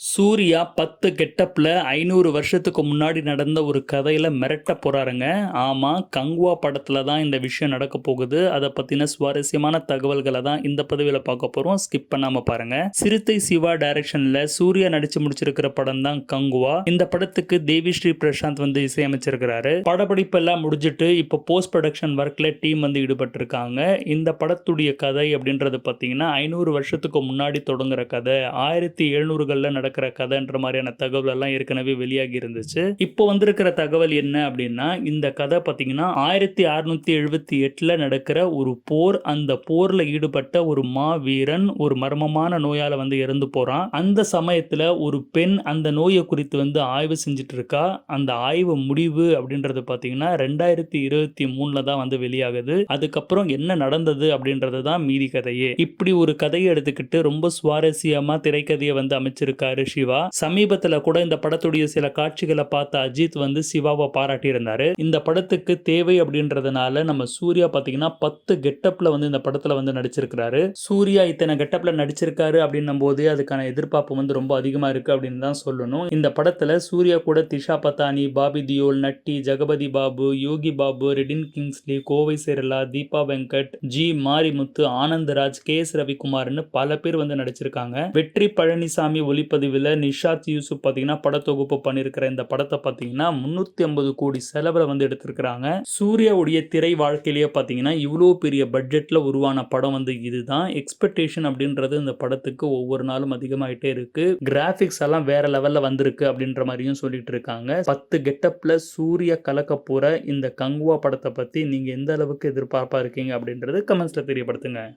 சூர்யா பத்து கெட்டப்ல ஐநூறு வருஷத்துக்கு முன்னாடி நடந்த ஒரு கதையில மிரட்ட போகிறாருங்க ஆமாம் கங்குவா படத்துல தான் இந்த விஷயம் நடக்க போகுது. அதை பத்தின சுவாரஸ்யமான தகவல்களை தான் இந்த பதவியில் பார்க்க போகிறோம் ஸ்கிப் பண்ணாமல் பாருங்க. சிறுத்தை சிவா டைரக்ஷனில் சூர்யா நடிச்சு முடிச்சிருக்கிற படம் தான் கங்குவா. இந்த படத்துக்கு தேவி ஸ்ரீ பிரசாந்த் வந்து இசையமைச்சிருக்கிறாரு. படப்பிடிப்பெல்லாம் முடிஞ்சிட்டு இப்போ போஸ்ட் ப்ரொடக்ஷன் ஒர்க்கில் டீம் வந்து ஈடுபட்டிருக்காங்க. இந்த படத்துடைய கதை அப்படின்றது பார்த்தீங்கன்னா ஐநூறு வருஷத்துக்கு முன்னாடி தொடங்குற கதை. ஆயிரத்தி எழுநூறுகளில் நடக்கிற கதைன்ற மாதிரியான தகவல் எல்லாம் ஏற்கனவே வெளியாகி இருந்துச்சு. இப்போ வந்திருக்கிற தகவல் என்ன அப்படின்னா இந்த கதை பார்த்தீங்கன்னா ஆயிரத்தி அறுநூத்தி எழுபத்தி எட்டுல நடக்கிற ஒரு போர். அந்த போர்ல ஈடுபட்ட ஒரு மா வீரன் ஒரு மர்மமான நோயால வந்து இறந்து போறான். அந்த சமயத்துல ஒரு பெண் அந்த நோயை குறித்து வந்து ஆய்வு செஞ்சுட்டு இருக்கா அந்த ஆய்வு முடிவு அப்படின்றது பார்த்தீங்கன்னா ரெண்டாயிரத்தி இருபத்தி மூணுல தான் வந்து வெளியாகுது. அதுக்கப்புறம் என்ன நடந்தது அப்படின்றது தான் மீதி கதையே. இப்படி ஒரு கதையை எடுத்துக்கிட்டு ரொம்ப சுவாரஸ்யமா திரைக்கதையை வந்து அமைச்சிருக்காரு சிவா. சமீபத்துல கூட இந்த படத்துடைய சில காட்சிகளை பார்த்த அஜித் வந்து சிவாவை பாராட்டியிருந்தாரு. இந்த படத்துக்கு தேவை அப்படின்றதுனால நம்ம சூர்யா பாத்தீங்கன்னா பத்து கெட்டப்ல வந்து இந்த படத்துல வந்து நடிச்சிருக்கிறாரு. சூர்யா இத்தனை கெட்டப்ல நடிச்சிருக்காரு அப்படின்னும் போது அதுக்கான எதிர்பார்ப்பு வந்து ரொம்ப அதிகமா இருக்கு அப்படின்னு தான் சொல்லணும். இந்த படத்துல சூர்யா கூட Disha பத்தானி Bobby Deol Natty Jagapathi Babu Yogi Babu Redin Kingsley Kovai Sarala Deepa Venkat G Marimuthu Anandaraj K S ரவிக்குமார்னு பல பேர் வந்து நடிச்சிருக்காங்க. வெற்றி பழனிசாமி ஒளிப்பதிவில் நிஷாத் யூசுப் பார்த்தீங்கன்னா படத்தொகுப்பு பண்ணியிருக்கிற இந்த படத்தை பார்த்தீங்கன்னா முன்னூற்றி ஐம்பது கோடி செலவில் வந்து எடுத்திருக்கிறாங்க. சூர்யாவுடைய திரை வாழ்க்கையிலேயே பார்த்தீங்கன்னா இவ்வளோ பெரிய பட்ஜெட்டில் உருவான படம் வந்து இதுதான். எக்ஸ்பெக்டேஷன் அப்படின்றது இந்த படத்துக்கு ஒவ்வொரு நாளும் அதிகமாகிட்டே இருக்குது கிராஃபிக்ஸ் எல்லாம் வேற லெவலில் வந்திருக்கு அப்படின்ற மாதிரியும் சொல்லிட்டு இருக்காங்க. பத்து கெட்டப்பில் சூர்யா கலக்க போகிற இந்த கங்குவா படத்தை பற்றி நீங்கள் எந்த அளவுக்கு எதிர்பார்ப்பாக இருக்கீங்க அப்படின்றது கமெண்ட்ஸில் தெரியப்படுத்துங்க.